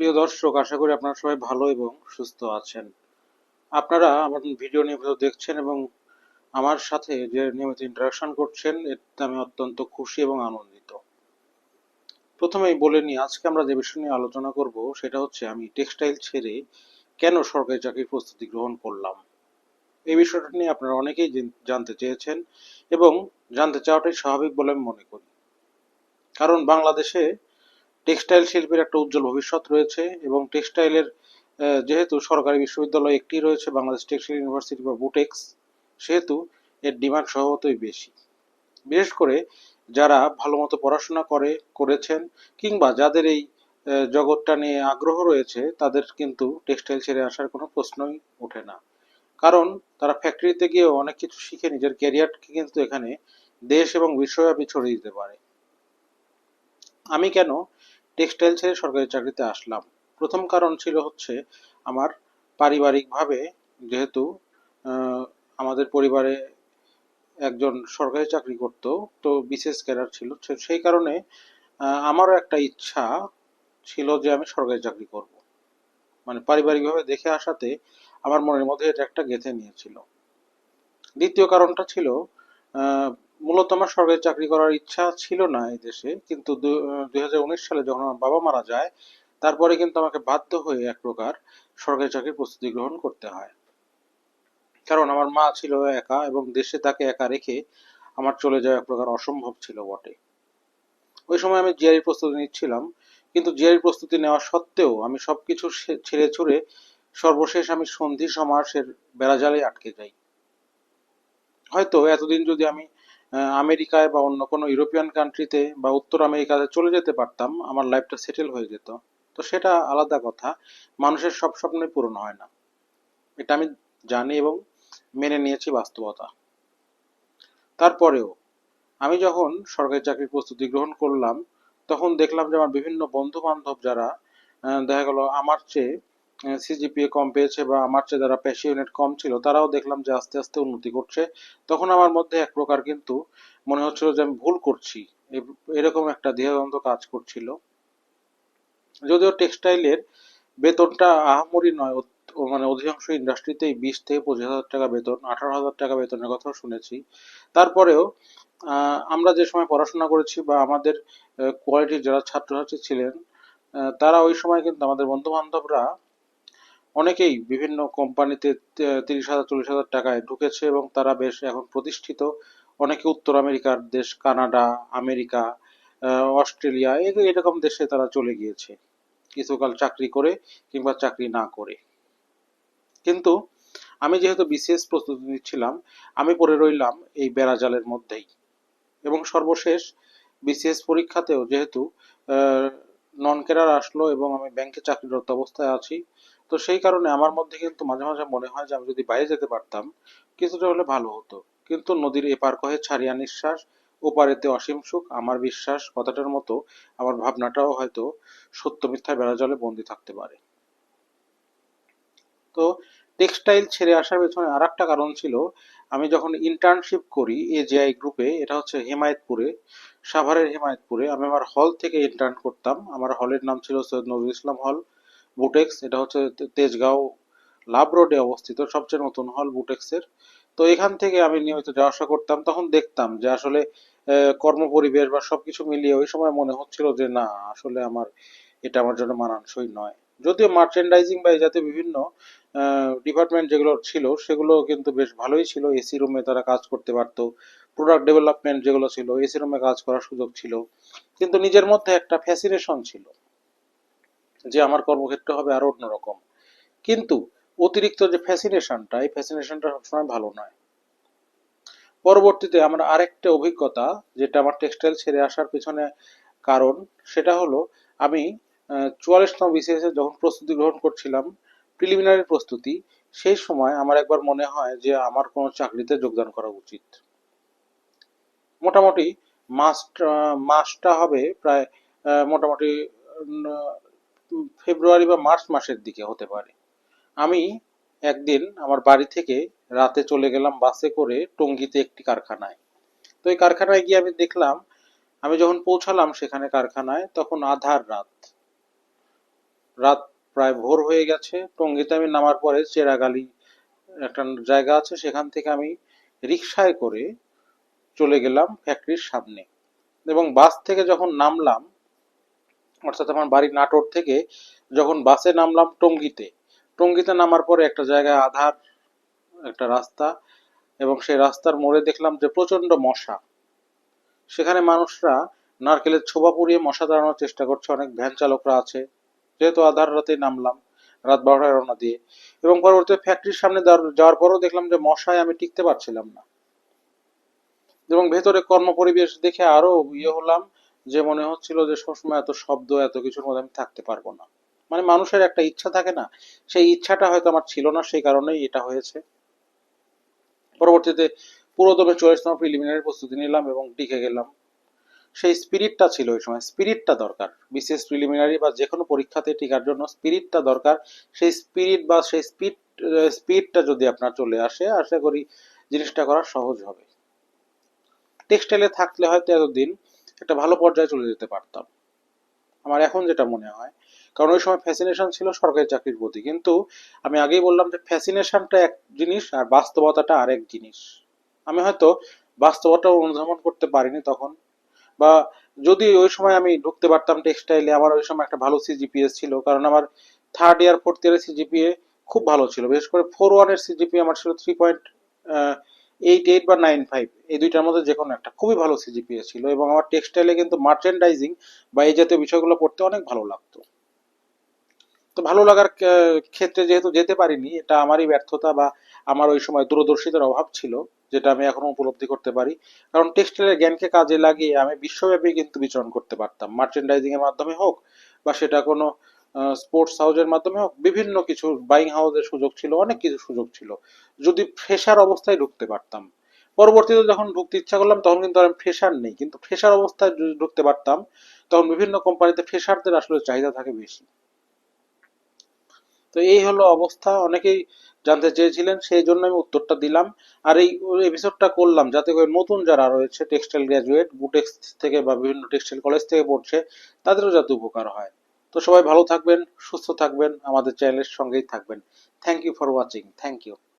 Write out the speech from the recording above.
প্রিয় দর্শক, আশা করি আপনারা সবাই ভালো এবং সুস্থ আছেন। আপনারা আমার ভিডিও নিয়মিত দেখছেন এবং আমার সাথে যে নিয়মিত ইন্টারাকশন করছেন, এতে আমি অত্যন্ত খুশি এবং আনন্দিত। প্রথমেই বলে নিই, আজকে আমরা যে বিষয় নিয়ে আলোচনা করব, সেটা হচ্ছে আমি টেক্সটাইল ছেড়ে কেন সরকারি চাকরির প্রস্তুতি গ্রহণ করলাম। এই বিষয়টা নিয়ে আপনারা অনেকেই জানতে চেয়েছেন এবং জানতে চাওয়াটাই স্বাভাবিক বলে আমি মনে করি। কারণ বাংলাদেশে টেক্সটাইল শিল্পের একটা উজ্জ্বল ভবিষ্যৎ রয়েছে এবং টেক্সটাইলের যেহেতু সরকারি বিশ্ববিদ্যালয় একটি রয়েছে, বাংলাদেশ টেক্সটাইল ইউনিভার্সিটি বা বুটেক্স, সেহেতু এর ডিমান্ড স্বভাবতই বেশি। বিশেষ করে যারা ভালো মতো পড়াশোনা করে, করেছেন কিংবা যাদের এই জগৎটা নিয়ে আগ্রহ রয়েছে, তাদের কিন্তু টেক্সটাইল ছেড়ে আসার কোনো প্রশ্নই ওঠে না। কারণ তারা ফ্যাক্টরিতে গিয়েও অনেক কিছু শিখে নিজের ক্যারিয়ারকে কিন্তু এখানে দেশ এবং বিশ্বব্যাপী ছড়িয়ে দিতে পারে। আমি কেন টেক্সটাইল ছেড়ে সরকারি চাকরিতে আসলাম। প্রথম কারণ ছিল হচ্ছে আমার পারিবারিকভাবে যেহেতু আমাদের পরিবারে একজন সরকারি চাকরি করত, তো বিশেষ ক্যাডার ছিল। সেই কারণে আমারও একটা ইচ্ছা ছিল যে আমি সরকারি চাকরি করব। মানে পারিবারিকভাবে দেখে আসাতে আমার মনের মধ্যে এটা একটা গেঁথে নিয়েছিল। দ্বিতীয় কারণটা ছিল মূলত আমার সরকারি চাকরি করার ইচ্ছা ছিল না এই দেশে, কিন্তু দুই হাজার উনিশ সালে যখন আমার বাবা মারা যায়, তারপরে কিন্তু আমাকে বাধ্য হয়ে এক প্রকার সরকারি চাকরির প্রস্তুতি গ্রহণ করতে হয়। কারণ আমার মা ছিল একা এবং দেশে তাকে একা রেখে আমার চলে যাওয়া এক প্রকার অসম্ভব ছিল বটে। ওই সময় আমি জিআরই প্রস্তুতি নিচ্ছিলাম, কিন্তু জিআরই প্রস্তুতি নেওয়া সত্ত্বেও আমি সবকিছু ছেড়ে ছুড়ে সর্বশেষ আমি সন্ধি সমাসের বেড়াজালে আটকে যাই। হয়তো এতদিন যদি আমি আমেরিকায় বা অন্য কোনো ইউরোপিয়ান কান্ট্রিতে বা উত্তর আমেরিকাতে চলে যেতে পারতাম, আমার লাইফটা সেটেল হয়ে যেত। তো সেটা আলাদা কথা, মানুষের সব স্বপ্নই পূরণ হয় না। এটা আমি জানি এবং মেনে নিয়েছি বাস্তবতা। তারপরেও আমি যখন সরকারি চাকরির প্রস্তুতি গ্রহণ করলাম, তখন দেখলাম যে আমার বিভিন্ন বন্ধু বান্ধব যারা দেখা গেল আমার চেয়ে সিজিপিএ কম পেয়েছে বা আমার চেয়ে যারা প্যাশিওনেট কম ছিল, তারাও দেখলাম যে আস্তে আস্তে উন্নতি করছে। তখন আমার মধ্যে এক প্রকার কিন্তু মনে হচ্ছিল যে আমি ভুল করছি। এরকম একটা দ্বিধাদ্বন্দ্ব কাজ করছিল। যদিও টেক্সটাইলের বেতনটা আহামরি নয় মানে অধিকাংশ ইন্ডাস্ট্রিতেই বিশ থেকে পঁচিশ হাজার টাকা বেতন, আঠারো হাজার টাকা বেতনের কথাও শুনেছি। তারপরেও আমরা যে সময় পড়াশোনা করেছি বা আমাদের কোয়ালিটির যারা ছাত্রছাত্রী ছিলেন তারা ওই সময় কিন্তু আমাদের বন্ধু বান্ধবরা অনেকেই বিভিন্ন কোম্পানিতে তিরিশ হাজার, চল্লিশ হাজার টাকায় ঢুকেছে এবং তারা বেশ এখন প্রতিষ্ঠিত। অনেকে উত্তর আমেরিকার দেশ, কানাডা, আমেরিকা অস্ট্রেলিয়া এরকম দেশে তারা চলে গিয়েছে। কিছুকাল চাকরি করে কিংবা চাকরি না করে। কিন্তু আমি যেহেতু বিসিএস প্রস্তুতি নিচ্ছিলাম, আমি পড়ে রইলাম এই বেড়াজালের মধ্যেই। এবং সর্বশেষ বিসিএস পরীক্ষাতেও যেহেতু নন ক্যাডার আসলো এবং আমি ব্যাংকে চাকরিরত অবস্থায় আছি। তো সেই কারণে আমার মধ্যে কিন্তু মাঝে মাঝে মনে হয় যে আমি যদি বাইরে যেতে পারতাম, কিছুটা হলে ভালো হতো। কিন্তু নদীর এপার কহে ছাড়িয়া নিঃশ্বাস, ওপারেতে অসীম সুখ, আমার বিশ্বাস, কথাটার মতো আমার ভাবনাটাও হয়তো সত্য মিথ্যা বেড়াজলে বন্দি থাকতে পারে। তো টেক্সটাইল ছেড়ে আসার পেছনে আর একটা কারণ ছিল আমি যখন ইন্টার্নশিপ করি এজিআই গ্রুপে এটা হচ্ছে হেমায়েতপুরে সাভারের হেমায়েতপুরে আমি আমার হল থেকে ইন্টার্ন করতাম। আমার হলের নাম ছিল সৈয়দ নজরুল ইসলাম হল বুটেক্স এটা হচ্ছে তেজগাঁও লাভ রোডে অবস্থিত সবচেয়ে নতুন হল বুটেক্সের তো এখান থেকে আমি নিয়মিত যাওয়া আসা করতাম তখন দেখতাম যে আসলে আহ, কর্মপরিবেশ বা সবকিছু মিলিয়ে ওই সময় মনে হচ্ছিল যে না আসলে আমার এটা আমার জন্য মানানসই নয়। যদিও মার্চেন্ডাইজিং বা এই জাতীয় বিভিন্ন ডিপার্টমেন্ট যেগুলো ছিল, সেগুলো কিন্তু বেশ ভালোই ছিল। এসি রুমে তারা কাজ করতে পারতো। প্রোডাক্ট ডেভেলপমেন্ট যেগুলো ছিল এসি রুমে কাজ করার সুযোগ ছিল। কিন্তু নিজের মধ্যে একটা ফ্যাসিনেশন ছিল যে আমার কর্মক্ষেত্র হবে আরও অন্যরকম। কিন্তু অতিরিক্ত যে ফ্যাসিনেশনটা এই ফ্যাসিনেশনটা সবসময় ভালো নয়। পরবর্তীতে আমার আরেকটা অভিজ্ঞতা, যেটা আমার টেক্সটাইল ছেড়ে আসার পিছনে কারণ, সেটা হলো আমি চুয়াল্লিশতম বিসিএস এ যখন প্রস্তুতি গ্রহণ করছিলাম প্রিলিমিনারি প্রস্তুতি, সেই সময় আমার একবার মনে হয় যে আমার কোনো চাকরিতে যোগদান করা উচিত। মোটামুটি মাস্ট হবে প্রায় মোটামুটি ফেব্রুয়ারি বা মার্চ মাসের দিকে হতে পারে। আমি একদিন আমার বাড়ি থেকে রাতে চলে গেলাম বাসে করে টঙ্গিতে একটি কারখানায়। তো এই কারখানায় গিয়ে আমি দেখলাম, আমি যখন পৌঁছালাম সেখানে কারখানায়, তখন আধার রাত। রাত প্রায় ভোর হয়ে গেছে। টঙ্গিতে আমি নামার পরে চেরাগালি একটা জায়গা আছে, সেখান থেকে আমি রিক্সায় করে চলে গেলাম ফ্যাক্টরির সামনে। এবং বাস থেকে যখন নামলাম, অর্থাৎ আমার বাড়ি নাটোর থেকে যখন বাসে নামলাম টঙ্গিতে টঙ্গিতে নামার পরে একটা জায়গায় আধার, একটা রাস্তা, এবং সেই রাস্তার মোড়ে দেখলাম যে প্রচণ্ড মশা। সেখানে মানুষরা নারকেলের ছোবা পুড়িয়ে মশা দাঁড়ানোর চেষ্টা করছে, অনেক ভ্যান চালকরা আছে। যেহেতু আধার রাতে নামলাম, রাত বারোটায় রওনা দিয়ে। এবং পরবর্তীতে ফ্যাক্টরির সামনে যাওয়ার- পরও দেখলাম যে মশায় আমি টিকতে পারছিলাম না। এবং ভেতরে কর্মপরিবেশ দেখে আরও ইয়ে হলাম যে মনে হচ্ছিল যে সবসময় এত শব্দ, এত কিছুর মধ্যে আমি থাকতে পারব না। মানে মানুষের একটা ইচ্ছা থাকে না, সেই ইচ্ছাটা হয়তো আমার ছিল না, সেই কারণেই এটা হয়েছে। পরবর্তীতে পুরোদমে চলে আসলাম প্রিলিমিনারি প্রস্তুতি নিলাম এবং টিকে গেলাম সেই স্পিরিটটা ছিল ওই সময় স্পিরিটটা দরকার। বিশেষ প্রিলিমিনারি বা যে কোনো পরীক্ষাতে টিকার জন্য স্পিরিটটা দরকার। সেই স্পিরিট বা সেই স্পিড স্পিডটা যদি আপনার চলে আসে, আশা করি জিনিসটা করা সহজ হবে। টেক্সটাইলে থাকলে হয়তো এতদিন একটা ভালো পর্যায়ে চলে যেতে পারতাম। আমার এখন যেটা মনে হয়, কারণ ওই সময় ফ্যাসিনেশন ছিল সরকারি চাকরির প্রতি, কিন্তু আমি আগেই বললাম যে ফ্যাসিনেশনটা এক জিনিস আর বাস্তবতাটা আরেক জিনিস। আমি হয়তো বাস্তবতা অনুধাবন করতে পারিনি তখন বা যদি ওই সময় আমি ঢুকতে পারতাম টেক্সটাইলে আমার ওই সময় একটা ভালো সিজিপিএস ছিল, কারণ আমার থার্ড ইয়ার ফোর্থ ইয়ারের সিজিপিএ খুব ভালো ছিল। বিশেষ করে ফোর ওয়ানের সিজিপিএ আমার ছিল থ্রি পয়েন্ট এইট এইট বা নাইন ফাইভ এই দুইটার মধ্যে যে কোনো একটা খুবই ভালো সিজিপিএ ছিল এবং আমার টেক্সটাইলে কিন্তু মার্চেন্ডাইজিং বা এই জাতীয় বিষয়গুলো পড়তে অনেক ভালো লাগতো। তো ভালো লাগার ক্ষেত্রে যেহেতু যেতে পারিনি, এটা আমারই ব্যর্থতা বা আমার ওই সময় দূরদর্শিতার অভাব ছিল। যেটা আমি এখনও উপলব্ধি করতে পারি। কারণ টেক্সটাইলের জ্ঞানকে কাজে লাগিয়ে আমি বিশ্বব্যাপী কিন্তু বিচরণ করতে পারতাম। মার্চেন্ডাইজিং এর মাধ্যমে হোক বা সেটা কোনো স্পোর্টস হাউসের মাধ্যমে হোক, বিভিন্ন কিছু বাইং হাউসের সুযোগ ছিল, অনেক কিছু সুযোগ ছিল। যদি ফ্রেশার অবস্থায় ঢুকতে পারতাম। পরবর্তীতে যখন ঢুকতে ইচ্ছা করলাম, তখন কিন্তু আমি ফ্রেশার নেই। কিন্তু ফ্রেশার অবস্থায় যদি ঢুকতে পারতাম, তখন বিভিন্ন কোম্পানিতে ফ্রেশারদের আসলে চাহিদা থাকে বেশি। তো এই হলো অবস্থা। অনেকেই জানতে চেয়েছিলেন, সেই জন্য আমি উত্তরটা দিলাম। আর এই এপিসোডটা করলাম যাতে করে নতুন যারা রয়েছে টেক্সটাইল গ্র্যাজুয়েট বুটেক্স থেকে বা বিভিন্ন টেক্সটাইল কলেজ থেকে পড়ছে, তাদেরও যাতে উপকার হয়। তো সবাই ভালো থাকবেন, সুস্থ থাকবেন, আমাদের চ্যানেলের সঙ্গেই থাকবেন। Thank you for watching thank you